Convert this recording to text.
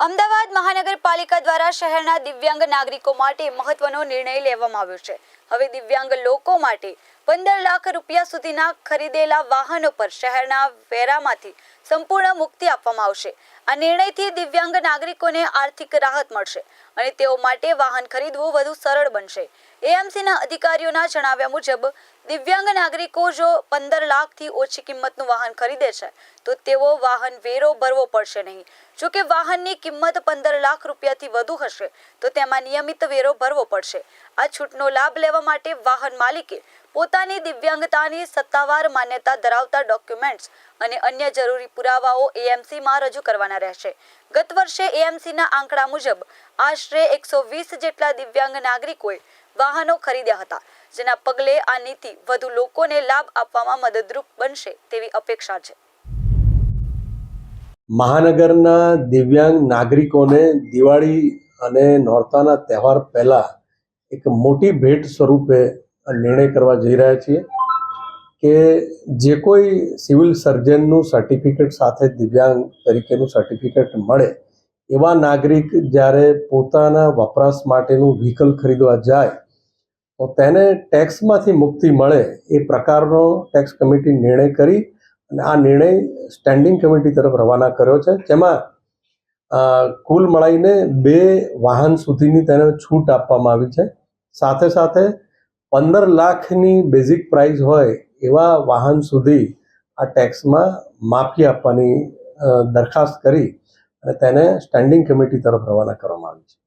અમદાવાદ મહાનગરપાલિકા દ્વારા શહેરના દિવ્યાંગ નાગરિકો માટે મહત્વનો નિર્ણય લેવામાં આવ્યો છે. હવે દિવ્યાંગ લોકો માટે પંદર લાખ રૂપિયા સુધીના ખરીદેલા વાહનો પર શહેરના વેરામાંથી સંપૂર્ણ મુક્તિ આપવામાં આવશે. આ નિર્ણયથી દિવ્યાંગ નાગરિકોને આર્થિક રાહત મળશે અને તેઓ માટે વાહન ખરીદવું વધુ સરળ બનશે. એએમસીના અધિકારીઓના જણાવ્યા મુજબ, દિવ્યાંગ નાગરિકો જો પંદર લાખથી ઓછી કિંમતનું વાહન ખરીદે છે, તો તેઓ વાહન વેરો ભરવો પડશે નહીં. જો કે વાહનની કિંમત પંદર લાખ રૂપિયાથી વધુ હશે, તો તેમાં નિયમિત વેરો ભરવો પડશે. આ છૂટનો લાભ લેવા માટે વાહન માલિકે પોતાની દિવ્યાંગતાની સત્તાવાર માન્યતા ધરાવતા ડોક્યુમેન્ટ્સ અને અન્ય જરૂરી પુરાવાઓ એએમસીમાં રજૂ કરવાના રહેશે. ગત વર્ષે એએમસીના આંકડા મુજબ, આશરે એકસો વીસ જેટલા દિવ્યાંગ નાગરિકોએ વાહનો ખરીદ્યા હતા, જેના પગલે આ નીતિ વધુ લોકોને લાભ આપવામાં મદદરૂપ બનશે તેવી અપેક્ષા છે. મહાનગરના દિવ્યાંગ નાગરિકોને દિવાળી અને નોરતાના તહેવાર પહેલાં એક મોટી ભેટ સ્વરૂપે નિર્ણય કરવા જઈ રહ્યા છીએ કે જે કોઈ સિવિલ સર્જનનું સર્ટિફિકેટ સાથે દિવ્યાંગ તરીકેનું સર્ટિફિકેટ મળે, એવા નાગરિક જ્યારે પોતાના વપરાશ માટેનું વ્હીકલ ખરીદવા જાય, તો તેને ટેક્સમાંથી મુક્તિ મળે એ પ્રકારનો ટેક્સ કમિટી નિર્ણય કરી અને આ નિર્ણય સ્ટેન્ડિંગ કમિટી તરફ રવાના કર્યો છે. જેમાં કુલ મળાઈને બે વાહન સુધીની તેને છૂટ આપવામાં આવી છે. સાથે સાથે પંદર લાખની બેઝિક પ્રાઇસ હોય એવા વાહન સુધી આ ટેક્સમાં માફી આપવાની દરખાસ્ત કરી અને તેને સ્ટેન્ડિંગ કમિટી તરફ રવાના કરવામાં આવી છે.